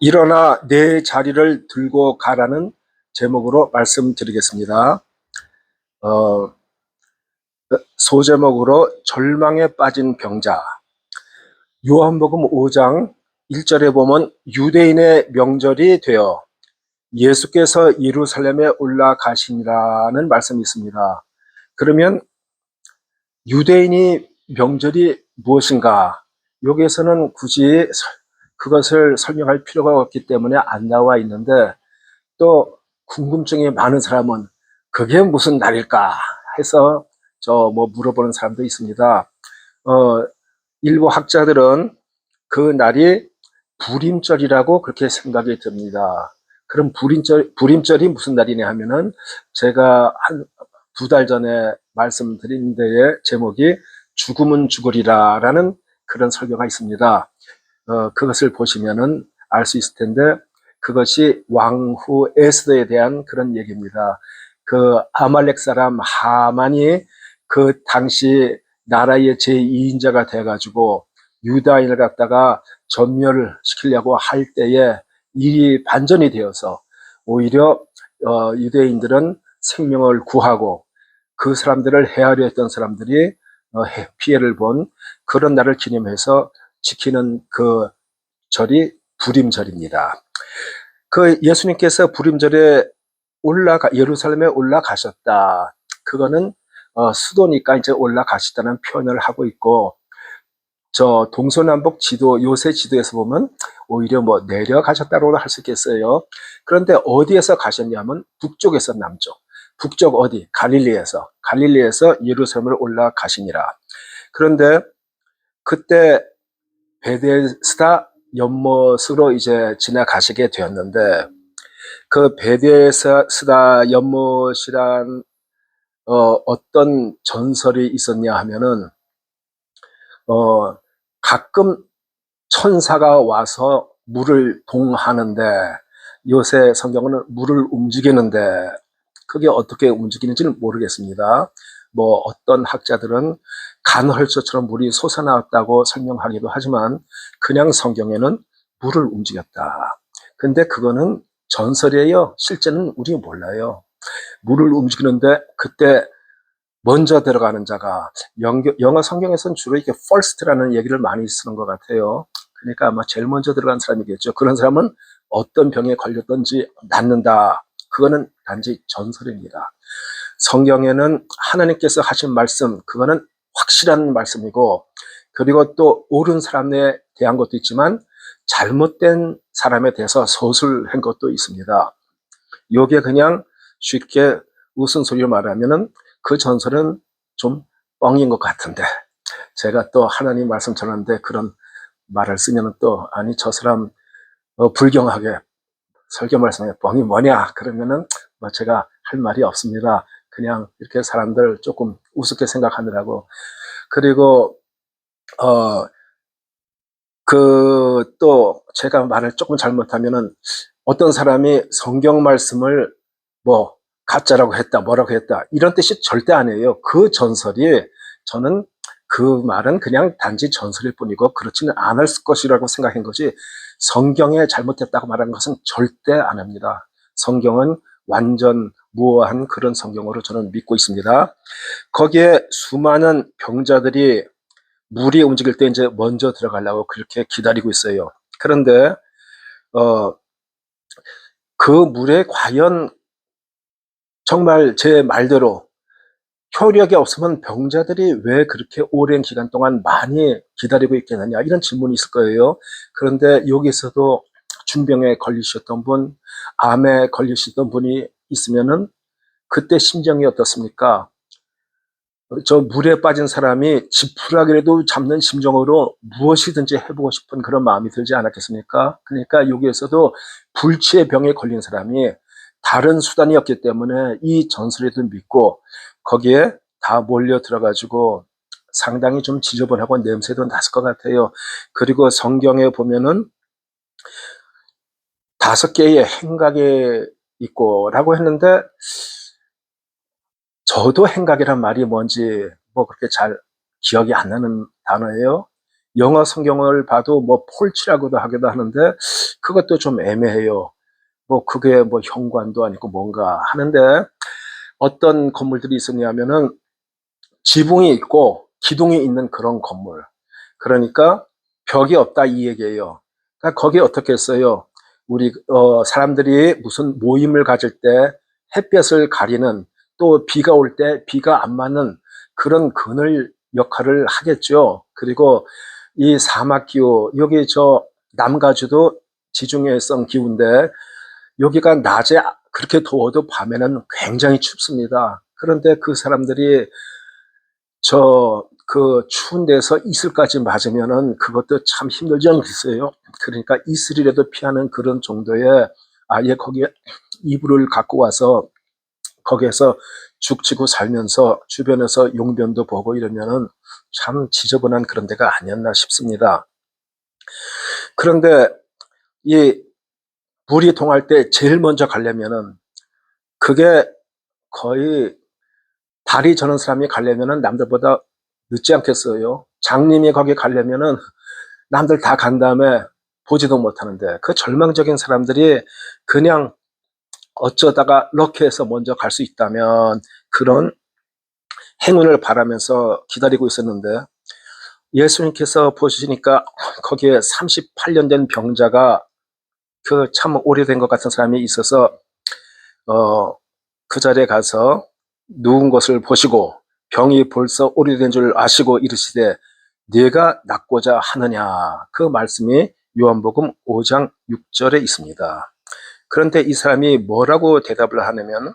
일어나 내 자리를 들고 가라는 제목으로 말씀드리겠습니다. 어, 소제목으로 절망에 빠진 병자. 요한복음 5장 1절에 보면 유대인의 명절이 되어 예수께서 예루살렘에 올라가시니라는 말씀이 있습니다. 그러면 유대인이 명절이 무엇인가? 여기에서는 굳이 설- 그것을 설명할 필요가 없기 때문에 안 나와 있는데 또 궁금증이 많은 사람은 그게 무슨 날일까 해서 저 뭐 물어보는 사람도 있습니다. 어, 일부 학자들은 그 날이 불임절이라고 그렇게 생각이 듭니다. 그럼 불임절, 불임절이 무슨 날이냐 하면은 제가 한 두 달 전에 말씀드린 데의 제목이 죽음은 죽으리라 라는 그런 설교가 있습니다. 어, 그것을 보시면은 알 수 있을 텐데 그것이 왕후 에스더에 대한 그런 얘기입니다. 그 아말렉 사람 하만이 그 당시 나라의 제2인자가 돼가지고 유다인을 갖다가 전멸시키려고 할 때에 일이 반전이 되어서 오히려 어, 유대인들은 생명을 구하고 그 사람들을 헤아려 했던 사람들이 어, 해- 피해를 본 그런 날을 기념해서 지키는 그 절이 불임절입니다. 그 예수님께서 불임절에 올라가 예루살렘에 올라가셨다. 그거는 어, 수도니까 이제 올라가시다는 표현을 하고 있고 저 동서남북 지도 요새 지도에서 보면 오히려 뭐 내려가셨다고 할수 있겠어요. 그런데 어디에서 가셨냐면 북쪽에서 남쪽. 북쪽 어디? 갈릴리에서 갈릴리에서 예루살렘을 올라가시니라. 그런데 그때 베데스다 연못으로 이제 지나가시게 되었는데 그 베데스다 연못이란 어, 어떤 전설이 있었냐 하면은 어, 가끔 천사가 와서 물을 동하는데 요새 성경은 물을 움직이는데 그게 어떻게 움직이는지는 모르겠습니다. 뭐 어떤 학자들은 간헐초처럼 물이 솟아나왔다고 설명하기도 하지만 그냥 성경에는 물을 움직였다. 근데 그거는 전설이에요. 실제는 우리 몰라요. 물을 움직이는데 그때 먼저 들어가는 자가 영어 성경에서는 주로 이렇게 first라는 얘기를 많이 쓰는 것 같아요. 그러니까 아마 제일 먼저 들어간 사람이겠죠. 그런 사람은 어떤 병에 걸렸던지 낫는다. 그거는 단지 전설입니다. 성경에는 하나님께서 하신 말씀, 그거는 확실한 말씀이고, 그리고 또 옳은 사람에 대한 것도 있지만, 잘못된 사람에 대해서 서술한 것도 있습니다. 요게 그냥 쉽게 웃은 소리로 말하면은 그 전설은 좀 뻥인 것 같은데, 제가 또 하나님 말씀 전하는데 그런 말을 쓰면은 또, 아니, 저 사람, 어, 불경하게 설교 말씀에 뻥이 뭐냐? 그러면은 뭐 제가 할 말이 없습니다. 그냥 이렇게 사람들 조금 우습게 생각하느라고. 그리고, 어, 그, 또 제가 말을 조금 잘못하면은 어떤 사람이 성경 말씀을 뭐 가짜라고 했다, 뭐라고 했다. 이런 뜻이 절대 아니에요. 그 전설이 저는 그 말은 그냥 단지 전설일 뿐이고 그렇지는 않을 것이라고 생각한 거지 성경에 잘못했다고 말하는 것은 절대 안 합니다. 성경은 완전 무어한 그런 성경으로 저는 믿고 있습니다. 거기에 수많은 병자들이 물이 움직일 때 이제 먼저 들어가려고 그렇게 기다리고 있어요. 그런데 어, 그 물에 과연 정말 제 말대로 효력이 없으면 병자들이 왜 그렇게 오랜 기간 동안 많이 기다리고 있겠느냐 이런 질문이 있을 거예요. 그런데 여기서도 중병에 걸리셨던 분, 암에 걸리셨던 분이 있으면은 그때 심정이 어떻습니까? 저 물에 빠진 사람이 지푸라기라도 잡는 심정으로 무엇이든지 해보고 싶은 그런 마음이 들지 않았겠습니까? 그러니까 여기에서도 불치의 병에 걸린 사람이 다른 수단이 없기 때문에 이 전설에도 믿고 거기에 다 몰려 들어가지고 상당히 좀 지저분하고 냄새도 났을 것 같아요. 그리고 성경에 보면은 다섯 개의 행각이 있고라고 했는데 저도 행각이란 말이 뭔지 뭐 그렇게 잘 기억이 안 나는 단어예요. 영어 성경을 봐도 뭐 폴치라고도 하기도 하는데 그것도 좀 애매해요. 뭐 그게 뭐 현관도 아니고 뭔가 하는데 어떤 건물들이 있었냐면은 지붕이 있고 기둥이 있는 그런 건물. 그러니까 벽이 없다 이 얘기예요. 그러니까 거기에 어떻게 했어요? 우리 어, 사람들이 무슨 모임을 가질 때 햇볕을 가리는 또 비가 올 때 비가 안 맞는 그런 그늘 역할을 하겠죠. 그리고 이 사막 기후 여기 저 남가주도 지중해성 기후인데 여기가 낮에 그렇게 더워도 밤에는 굉장히 춥습니다. 그런데 그 사람들이 저 그 추운 데서 이슬까지 맞으면은 그것도 참 힘들지 않겠어요? 그러니까 이슬이라도 피하는 그런 정도의 아예 거기에 이불을 갖고 와서 거기에서 죽치고 살면서 주변에서 용변도 보고 이러면은 참 지저분한 그런 데가 아니었나 싶습니다. 그런데 이 물이 통할 때 제일 먼저 가려면은 그게 거의 다리 저는 사람이 가려면은 남들보다 늦지 않겠어요. 장님이 거기 가려면은 남들 다 간 다음에 보지도 못하는데 그 절망적인 사람들이 그냥 어쩌다가 럭키해서 먼저 갈 수 있다면 그런 행운을 바라면서 기다리고 있었는데 예수님께서 보시니까 거기에 38년 된 병자가 그 참 오래된 것 같은 사람이 있어서 어, 그 자리에 가서 누운 것을 보시고 병이 벌써 오래된 줄 아시고 이르시되 네가 낫고자 하느냐 그 말씀이 요한복음 5장 6절에 있습니다. 그런데 이 사람이 뭐라고 대답을 하냐면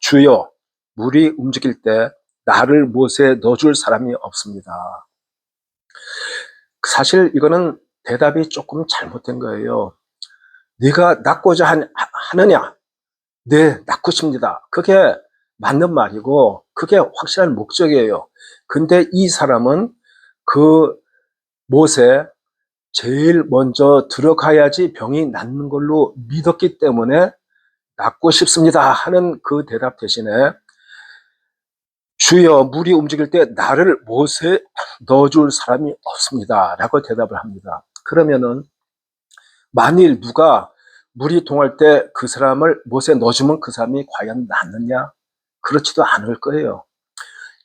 주여 물이 움직일 때 나를 못에 넣어줄 사람이 없습니다. 사실 이거는 대답이 조금 잘못된 거예요. 네가 낫고자 하느냐? 네, 낫고 싶니다. 그게 맞는 말이고 그게 확실한 목적이에요. 근데 이 사람은 그 못에 제일 먼저 들어가야지 병이 낫는 걸로 믿었기 때문에 낫고 싶습니다 하는 그 대답 대신에 주여 물이 움직일 때 나를 못에 넣어줄 사람이 없습니다 라고 대답을 합니다. 그러면은 만일 누가 물이 통할 때 그 사람을 못에 넣어주면 그 사람이 과연 낫느냐? 그렇지도 않을 거예요.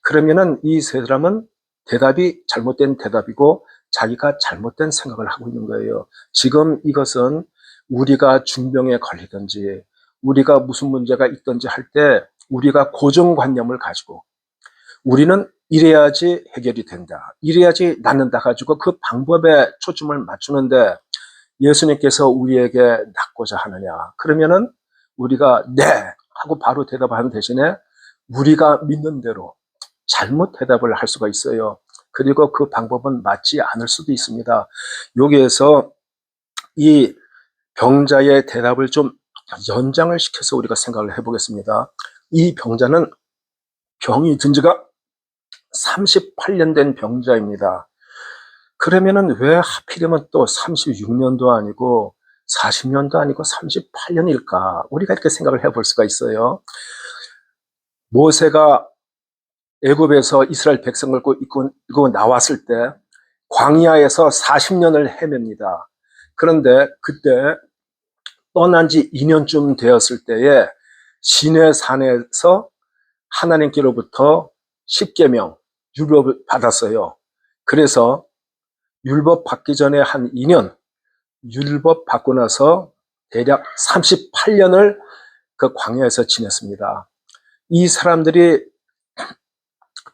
그러면은 이 사람은 대답이 잘못된 대답이고 자기가 잘못된 생각을 하고 있는 거예요. 지금 이것은 우리가 중병에 걸리든지 우리가 무슨 문제가 있든지 할 때 우리가 고정관념을 가지고 우리는 이래야지 해결이 된다. 이래야지 낫는다 가지고 그 방법에 초점을 맞추는데 예수님께서 우리에게 낫고자 하느냐. 그러면은 우리가 네 하고 바로 대답하는 대신에 우리가 믿는 대로 잘못 대답을 할 수가 있어요. 그리고 그 방법은 맞지 않을 수도 있습니다. 여기에서 이 병자의 대답을 좀 연장을 시켜서 우리가 생각을 해보겠습니다. 이 병자는 병이 든 지가 38년 된 병자입니다. 그러면은 왜 하필이면 또 36년도 아니고 40년도 아니고 38년일까? 우리가 이렇게 생각을 해볼 수가 있어요. 모세가 애굽에서 이스라엘 백성을 이끌고, 나왔을 때 광야에서 40년을 헤맵니다. 그런데 그때 떠난 지 2년쯤 되었을 때에 시내 산에서 하나님께로부터 십계명 율법을 받았어요. 그래서 율법 받기 전에 한 2년, 율법 받고 나서 대략 38년을 그 광야에서 지냈습니다. 이 사람들이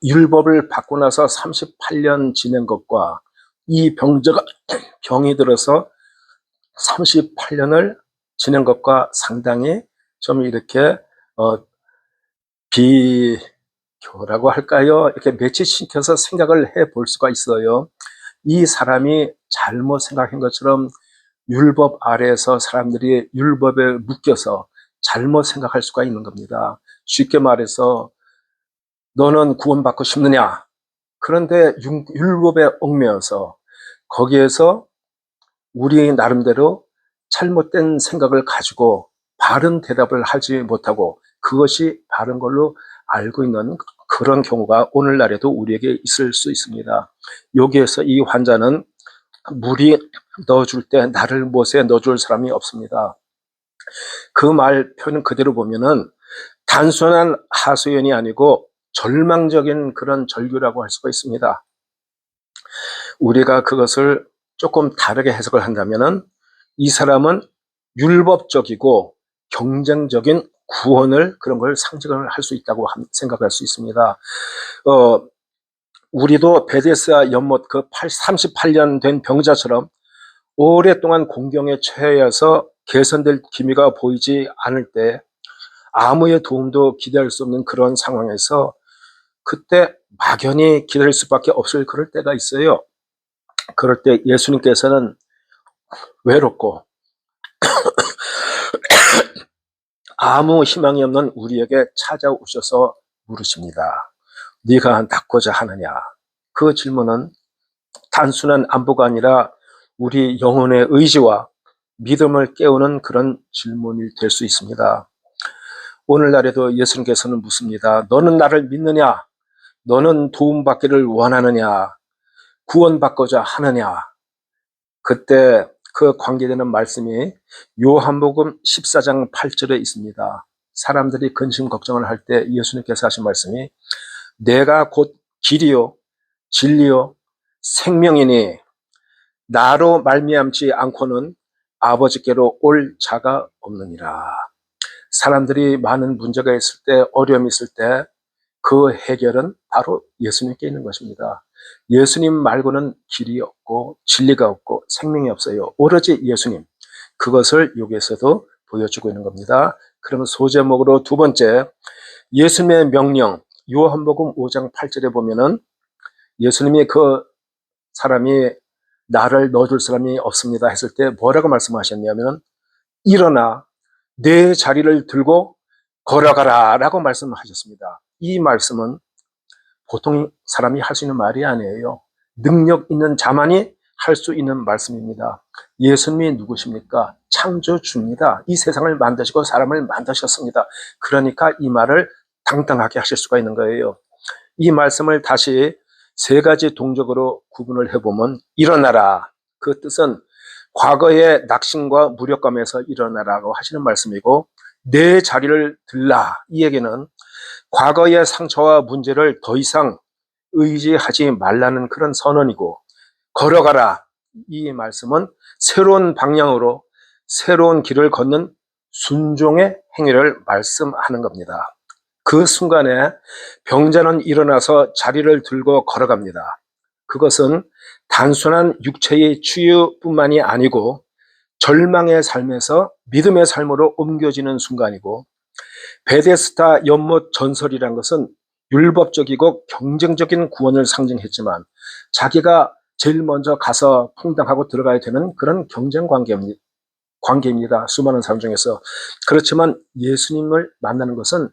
율법을 받고 나서 38년 지낸 것과 이 병자가 병이 들어서 38년을 지낸 것과 상당히 좀 이렇게 어, 비교라고 할까요? 이렇게 매치시켜서 생각을 해 볼 수가 있어요. 이 사람이 잘못 생각한 것처럼 율법 아래에서 사람들이 율법에 묶여서 잘못 생각할 수가 있는 겁니다. 쉽게 말해서 너는 구원받고 싶느냐? 그런데 율법에 얽매여서 거기에서 우리 나름대로 잘못된 생각을 가지고 바른 대답을 하지 못하고 그것이 바른 걸로 알고 있는 그런 경우가 오늘날에도 우리에게 있을 수 있습니다. 여기에서 이 환자는 물이 넣어줄 때 나를 못에 넣어줄 사람이 없습니다. 그 말 표현 그대로 보면은 단순한 하소연이 아니고 절망적인 그런 절규라고 할 수가 있습니다. 우리가 그것을 조금 다르게 해석을 한다면은 이 사람은 율법적이고 경쟁적인 구원을 그런 걸 상징을 할 수 있다고 함- 생각할 수 있습니다. 어, 우리도 베데스아 연못 그 38년 된 병자처럼 오랫동안 공경에 처해서 개선될 기미가 보이지 않을 때 아무의 도움도 기대할 수 없는 그런 상황에서 그때 막연히 기다릴 수밖에 없을 그럴 때가 있어요. 그럴 때 예수님께서는 외롭고 아무 희망이 없는 우리에게 찾아오셔서 물으십니다. 네가 낫고자 하느냐? 그 질문은 단순한 안보가 아니라 우리 영혼의 의지와 믿음을 깨우는 그런 질문이 될 수 있습니다. 오늘날에도 예수님께서는 묻습니다. 너는 나를 믿느냐? 너는 도움받기를 원하느냐? 구원받고자 하느냐? 그때 그 관계되는 말씀이 요한복음 14장 8절에 있습니다. 사람들이 근심 걱정을 할 때 예수님께서 하신 말씀이 내가 곧 길이요 진리요 생명이니 나로 말미암지 않고는 아버지께로 올 자가 없느니라. 사람들이 많은 문제가 있을 때 어려움이 있을 때 그 해결은 바로 예수님께 있는 것입니다. 예수님 말고는 길이 없고 진리가 없고 생명이 없어요. 오로지 예수님. 그것을 여기에서도 보여주고 있는 겁니다. 그러면 소제목으로 두 번째 예수님의 명령 요한복음 5장 8절에 보면은 예수님이 그 사람이 나를 넣어줄 사람이 없습니다 했을 때 뭐라고 말씀하셨냐면 일어나 내 자리를 들고 걸어가라 라고 말씀하셨습니다. 이 말씀은 보통 사람이 할 수 있는 말이 아니에요. 능력 있는 자만이 할 수 있는 말씀입니다. 예수님이 누구십니까? 창조주입니다. 이 세상을 만드시고 사람을 만드셨습니다. 그러니까 이 말을 당당하게 하실 수가 있는 거예요. 이 말씀을 다시 세 가지 동적으로 구분을 해보면 일어나라. 그 뜻은 과거의 낙심과 무력감에서 일어나라고 하시는 말씀이고 내 자리를 들라. 이 얘기는 과거의 상처와 문제를 더 이상 의지하지 말라는 그런 선언이고 걸어가라. 이 말씀은 새로운 방향으로 새로운 길을 걷는 순종의 행위를 말씀하는 겁니다. 그 순간에 병자는 일어나서 자리를 들고 걸어갑니다. 그것은 단순한 육체의 치유뿐만이 아니고 절망의 삶에서 믿음의 삶으로 옮겨지는 순간이고 베데스타 연못 전설이란 것은 율법적이고 경쟁적인 구원을 상징했지만 자기가 제일 먼저 가서 퐁당하고 들어가야 되는 그런 경쟁 관계입니다. 관계입니다. 수많은 사람 중에서. 그렇지만 예수님을 만나는 것은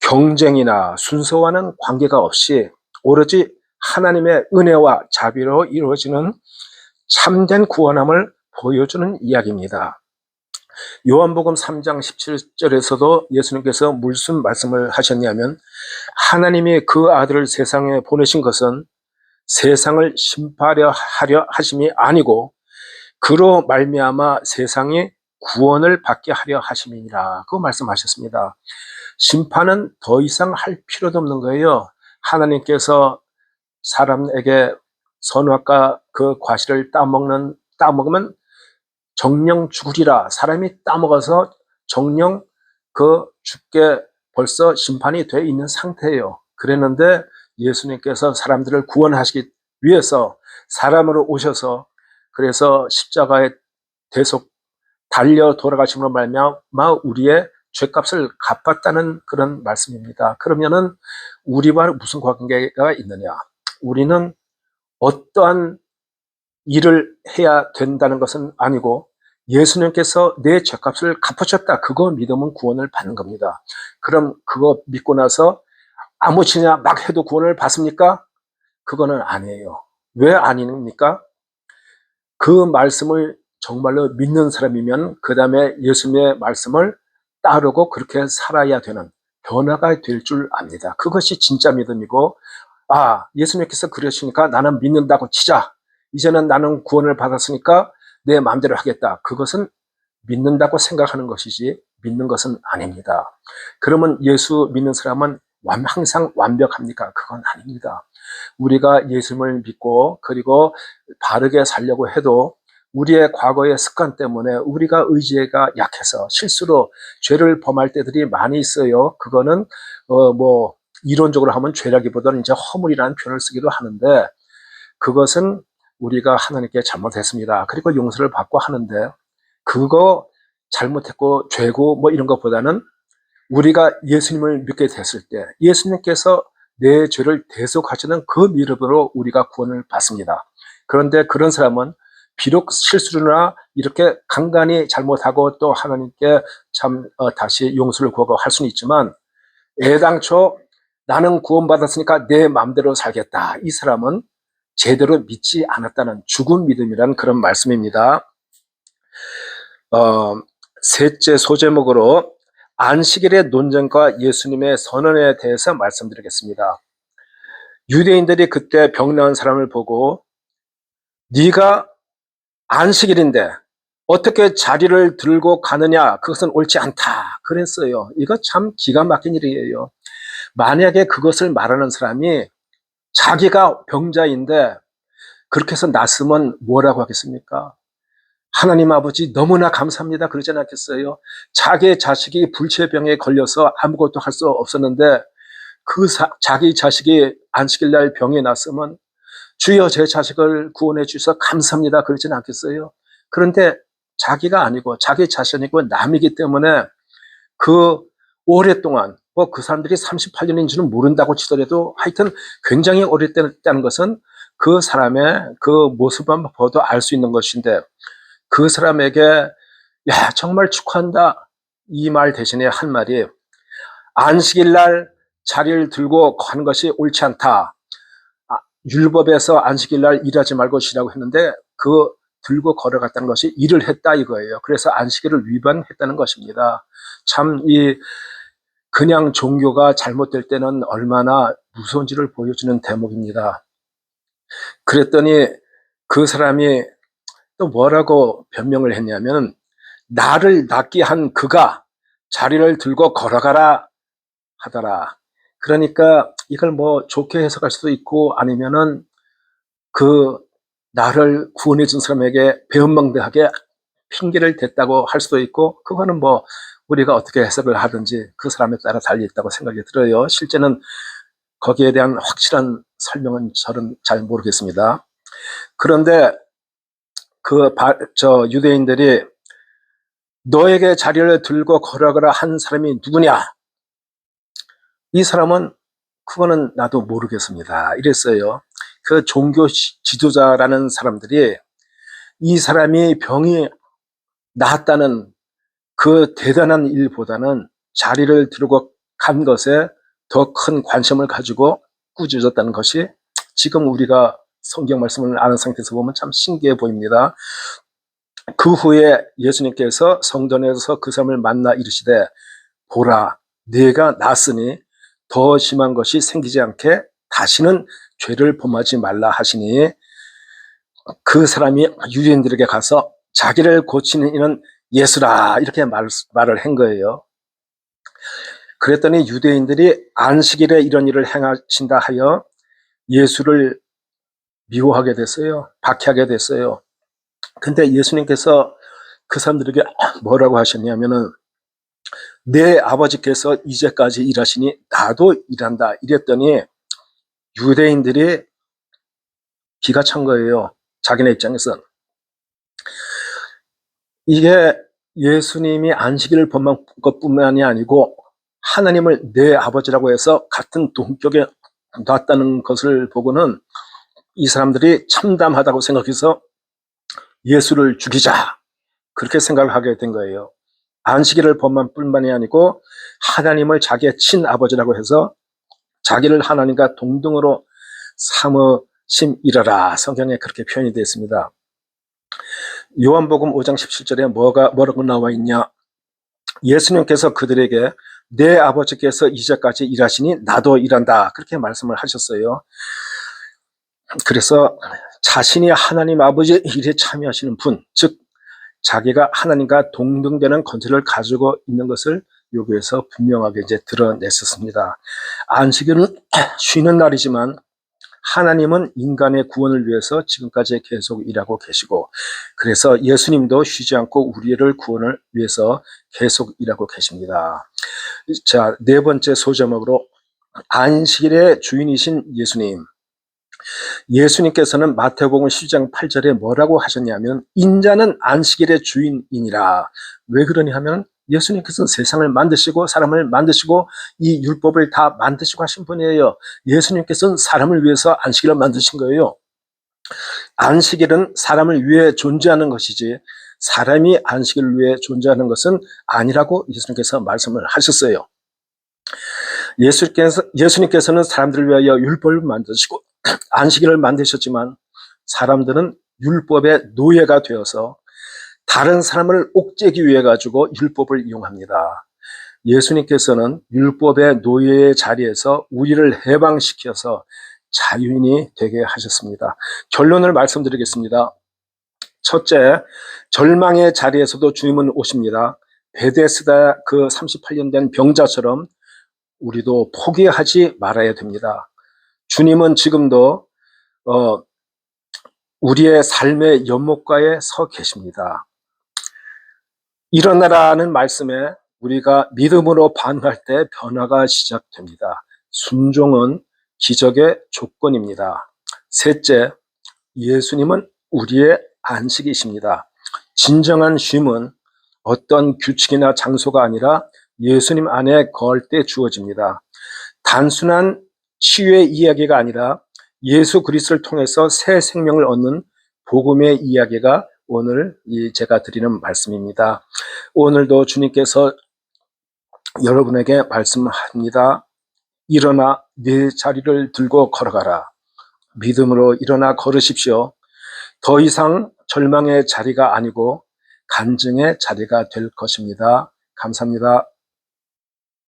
경쟁이나 순서와는 관계가 없이 오로지 하나님의 은혜와 자비로 이루어지는 참된 구원함을 보여주는 이야기입니다. 요한복음 3장 17절에서도 예수님께서 무슨 말씀을 하셨냐면 하나님이 그 아들을 세상에 보내신 것은 세상을 심판하려 하려 하심이 아니고 그로 말미암아 세상이 구원을 받게 하려 하심이니라 그 말씀하셨습니다. 심판은 더 이상 할 필요도 없는 거예요. 하나님께서 사람에게 선악과 그 과실을 따먹는 따먹으면 정령 죽으리라. 사람이 따먹어서 정령 그 죽게 벌써 심판이 돼 있는 상태예요. 그랬는데 예수님께서 사람들을 구원하시기 위해서 사람으로 오셔서 그래서 십자가에 대속 달려 돌아가심으로 말미암아 우리의 죄값을 갚았다는 그런 말씀입니다. 그러면은 우리와 무슨 관계가 있느냐? 우리는 어떠한 일을 해야 된다는 것은 아니고 예수님께서 내 죄값을 갚으셨다. 그거 믿으면 구원을 받는 겁니다. 그럼 그거 믿고 나서 아무치나 막 해도 구원을 받습니까? 그거는 아니에요. 왜 아닙니까? 그 말씀을 정말로 믿는 사람이면 그 다음에 예수님의 말씀을 따르고 그렇게 살아야 되는 변화가 될 줄 압니다. 그것이 진짜 믿음이고 아 예수님께서 그러시니까 나는 믿는다고 치자 이제는 나는 구원을 받았으니까 내 마음대로 하겠다. 그것은 믿는다고 생각하는 것이지 믿는 것은 아닙니다. 그러면 예수 믿는 사람은 완- 항상 완벽합니까? 그건 아닙니다. 우리가 예수님을 믿고 그리고 바르게 살려고 해도 우리의 과거의 습관 때문에 우리가 의지가 약해서 실수로 죄를 범할 때들이 많이 있어요. 그거는 어 뭐 이론적으로 하면 죄라기보다는 이제 허물이라는 표현을 쓰기도 하는데 그것은 우리가 하나님께 잘못했습니다. 그리고 용서를 받고 하는데 그거 잘못했고 죄고 뭐 이런 것보다는 우리가 예수님을 믿게 됐을 때 예수님께서 내 죄를 대속하시는 그 믿음으로 우리가 구원을 받습니다. 그런데 그런 사람은 비록 실수나 이렇게 간간히 잘못하고 또 하나님께 참 어, 다시 용서를 구하고 할 수는 있지만 애당초 나는 구원받았으니까 내 마음대로 살겠다. 이 사람은 제대로 믿지 않았다는 죽은 믿음이라는 그런 말씀입니다. 어, 셋째 소제목으로 안식일의 논쟁과 예수님의 선언에 대해서 말씀드리겠습니다. 유대인들이 그때 병 나은 사람을 보고 네가 안식일인데 어떻게 자리를 들고 가느냐 그것은 옳지 않다 그랬어요. 이거 참 기가 막힌 일이에요. 만약에 그것을 말하는 사람이 자기가 병자인데 그렇게 해서 났으면 뭐라고 하겠습니까? 하나님 아버지 너무나 감사합니다. 그러지 않겠어요? 자기 자식이 불치병에 걸려서 아무것도 할 수 없었는데 그 사- 자기 자식이 안식일 날 병에 났으면 주여 제 자식을 구원해 주셔서 감사합니다. 그러진 않겠어요? 그런데 자기가 아니고 자기 자신이고 남이기 때문에 그 오랫동안 뭐 그 사람들이 38년인지는 모른다고 치더라도 하여튼 굉장히 오래됐다는 것은 그 사람의 그 모습만 봐도 알 수 있는 것인데 그 사람에게 야 정말 축하한다 이 말 대신에 한 말이 안식일 날 자리를 들고 가는 것이 옳지 않다. 아, 율법에서 안식일 날 일하지 말고 쉬라고 했는데 그 들고 걸어갔다는 것이 일을 했다 이거예요. 그래서 안식일을 위반했다는 것입니다. 참 이 그냥 종교가 잘못될 때는 얼마나 무서운지를 보여주는 대목입니다. 그랬더니 그 사람이 또 뭐라고 변명을 했냐면 나를 낫게 한 그가 자리를 들고 걸어가라 하더라. 그러니까 이걸 뭐 좋게 해석할 수도 있고 아니면은 그 나를 구원해 준 사람에게 배은망대하게 핑계를 댔다고 할 수도 있고 그거는 뭐 우리가 어떻게 해석을 하든지 그 사람에 따라 달리 있다고 생각이 들어요. 실제는 거기에 대한 확실한 설명은 저는 잘 모르겠습니다. 그런데 그 저 유대인들이 너에게 자리를 들고 걸어가라 한 사람이 누구냐? 이 사람은 그거는 나도 모르겠습니다. 이랬어요. 그 종교 지- 지도자라는 사람들이 이 사람이 병이 나았다는 그 대단한 일보다는 자리를 들고 간 것에 더 큰 관심을 가지고 꾸짖었다는 것이 지금 우리가 성경 말씀을 아는 상태에서 보면 참 신기해 보입니다. 그 후에 예수님께서 성전에서 그 사람을 만나 이르시되 보라 네가 났으니 더 심한 것이 생기지 않게 다시는 죄를 범하지 말라 하시니 그 사람이 유대인들에게 가서 자기를 고치는 이는 예수라 이렇게 말, 말을 한 거예요. 그랬더니 유대인들이 안식일에 이런 일을 행하신다 하여 예수를 미워하게 됐어요. 박해하게 됐어요. 근데 예수님께서 그 사람들에게 뭐라고 하셨냐면은 내 아버지께서 이제까지 일하시니 나도 일한다 이랬더니 유대인들이 기가 찬 거예요. 자기네 입장에선. 이게 예수님이 안식일을 범한 것뿐만이 아니고 하나님을 내 아버지라고 해서 같은 동격에 놨다는 것을 보고는 이 사람들이 참담하다고 생각해서 예수를 죽이자 그렇게 생각을 하게 된 거예요. 안식일을 범한 뿐만이 아니고 하나님을 자기의 친아버지라고 해서 자기를 하나님과 동등으로 삼으심이라라 성경에 그렇게 표현이 되어 있습니다. 요한복음 5장 17절에 뭐가 뭐라고 나와 있냐? 예수님께서 그들에게 내 아버지께서 이제까지 일하시니 나도 일한다 그렇게 말씀을 하셨어요. 그래서 자신이 하나님 아버지의 일에 참여하시는 분, 즉 자기가 하나님과 동등되는 건설을 가지고 있는 것을 여기에서 분명하게 이제 드러냈었습니다. 안식일은 쉬는 날이지만 하나님은 인간의 구원을 위해서 지금까지 계속 일하고 계시고 그래서 예수님도 쉬지 않고 우리를 구원을 위해서 계속 일하고 계십니다. 자, 네 번째 소제목으로 안식일의 주인이신 예수님. 예수님께서는 마태복음 10장 8절에 뭐라고 하셨냐면 인자는 안식일의 주인이니라. 왜 그러냐 하면 예수님께서는 세상을 만드시고 사람을 만드시고 이 율법을 다 만드시고 하신 분이에요. 예수님께서는 사람을 위해서 안식일을 만드신 거예요. 안식일은 사람을 위해 존재하는 것이지 사람이 안식일을 위해 존재하는 것은 아니라고 예수님께서 말씀을 하셨어요. 예수님께서, 예수님께서는 사람들을 위하여 율법을 만드시고 안식일을 만드셨지만 사람들은 율법의 노예가 되어서 다른 사람을 옥죄기 위해 가지고 율법을 이용합니다. 예수님께서는 율법의 노예의 자리에서 우리를 해방시켜서 자유인이 되게 하셨습니다. 결론을 말씀드리겠습니다. 첫째, 절망의 자리에서도 주님은 오십니다. 베데스다 그 38년 된 병자처럼 우리도 포기하지 말아야 됩니다. 주님은 지금도 어, 우리의 삶의 연못가에 서 계십니다. 일어나라는 말씀에 우리가 믿음으로 반응할 때 변화가 시작됩니다. 순종은 기적의 조건입니다. 셋째, 예수님은 우리의 안식이십니다. 진정한 쉼은 어떤 규칙이나 장소가 아니라 예수님 안에 거할 때 주어집니다. 단순한 치유의 이야기가 아니라 예수 그리스도를 통해서 새 생명을 얻는 복음의 이야기가 오늘 이 제가 드리는 말씀입니다. 오늘도 주님께서 여러분에게 말씀합니다. 일어나 네 자리를 들고 걸어가라. 믿음으로 일어나 걸으십시오. 더 이상 절망의 자리가 아니고 간증의 자리가 될 것입니다. 감사합니다.